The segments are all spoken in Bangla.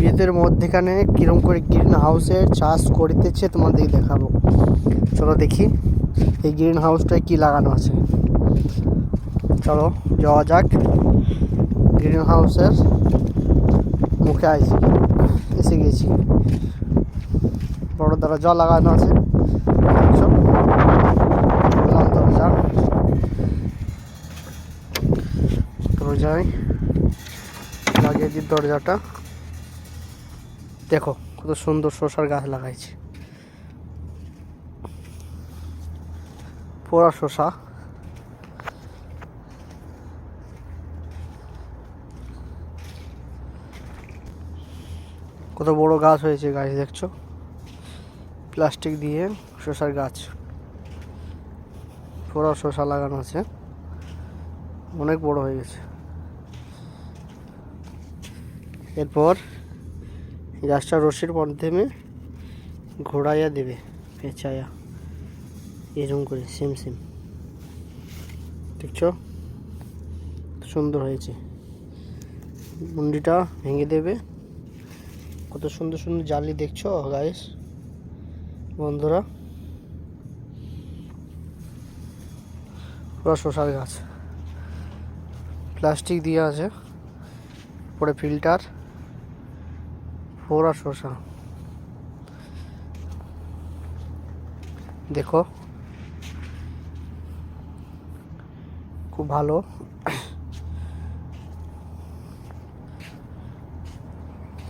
ভিতের মধ্যেখানে কিরম করে গ্রিন হাউসের চাষ করিতেছে তোমাদের দেখাবো। চলো দেখি, এই গ্রিন হাউসটায় কি লাগানো আছে। চলো, যাওয়া যাক। গ্রিন হাউসের মুখে আইছি, এসে গেছি। বড় দরজা লাগানো আছে। দরজাটা। দেখো, কত সুন্দর শসার গাছ লাগাইছে। পোড়া শসা কত বড় গাছ হয়েছে গাছ, দেখছ? প্লাস্টিক দিয়ে শসার গাছ। পোড়া শসা লাগানো আছে। অনেক বড় হয়ে গেছে। এরপর গাছটা রশির মাধ্যমে ঘোরাইয়া দেবে পেঁচাইয়া এরকম করে সেম সেম দেখছ? সুন্দর হয়েছে। মুন্ডিটা ভেঙে দেবে। কত সুন্দর সুন্দর জালি দেখছ গাইস বন্ধুরা। পুরো শশার গাছ। প্লাস্টিক দিয়ে আছে। পরে ফিল্টার। পুরা শসা দেখো। খুব ভালো।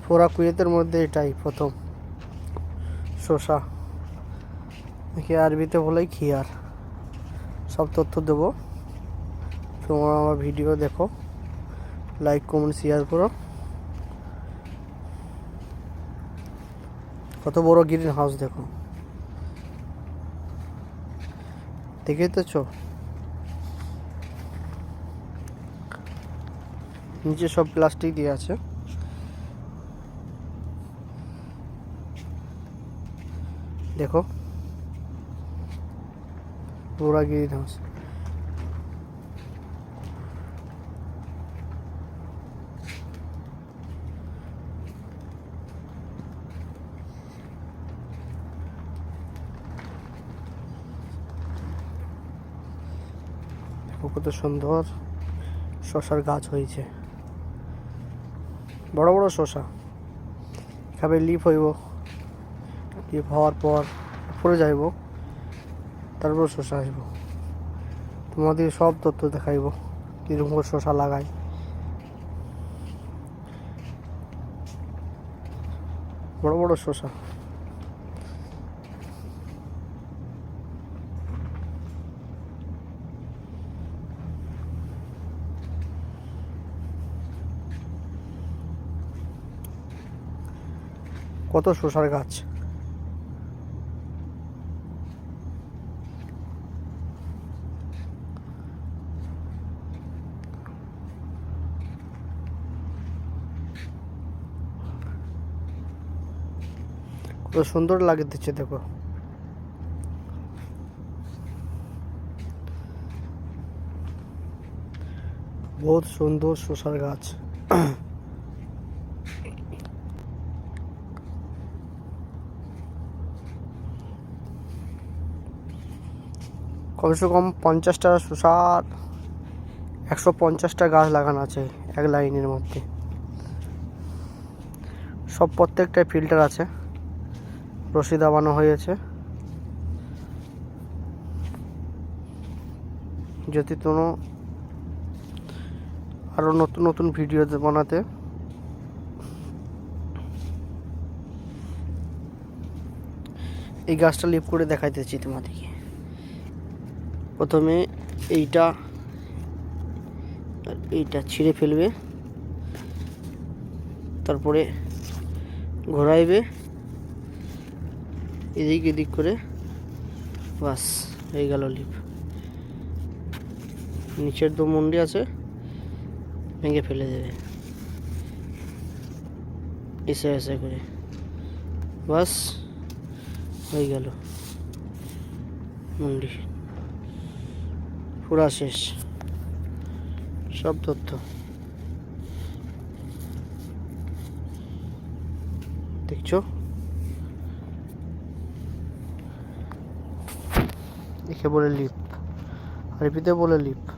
পুরা কুয়েতের মধ্যে এটাই প্রথম শসা দেখি আরবিতে বলে খিয়ার। সব তথ্য দেবো। তোমরা আমার ভিডিও দেখো। লাইক কমেন্ট শেয়ার করো। কত বড় গ্রিন হাউস দেখো। দেখেই তো চো নিচে সব প্লাস্টিক দিয়ে আছে। দেখো। পুরা গ্রিন হাউস। কত সুন্দর। শশার গাছ হয়েছে। বড় বড় শশা। এভাবে লিফ হইব। লিফ হওয়ার পর উপরে যাইব। তারপর শশা আসব। তোমাদের সব তথ্য দেখাইব, কীরকম করে শশা লাগাই বড় বড় শশা। কত শসার গাছ? কত সুন্দর লাগে দিচ্ছে দেখো। বহুত সুন্দর শসার গাছ। কমসে কম পঞ্চাশটা শসার একশো পঞ্চাশটা গাছ লাগানো আছে এক লাইনের মধ্যে। সব প্রত্যেকটায় ফিল্টার আছে, রশি দাবানো হয়েছে। যদি কোনো আরও নতুন নতুন ভিডিও বানাতে, এই গাছটা লিপ করে দেখাইতেছি তোমাদেরকে। প্রথমে এইটা আর এইটা ছিঁড়ে ফেলবে। তারপরে ঘোরাইবে। এদিক এদিক করে। বাস, হয়ে গেল লিপ নিচের দু মুন্ডি আছে, ভেঙে ফেলে দেবে। এসে এসে করে। বাস, হয়ে গেল মুন্ডি। পুরা শেষ। সব তথ্য। দেখছ? একে বলে লিপ। আরবিতে বলে লিপ।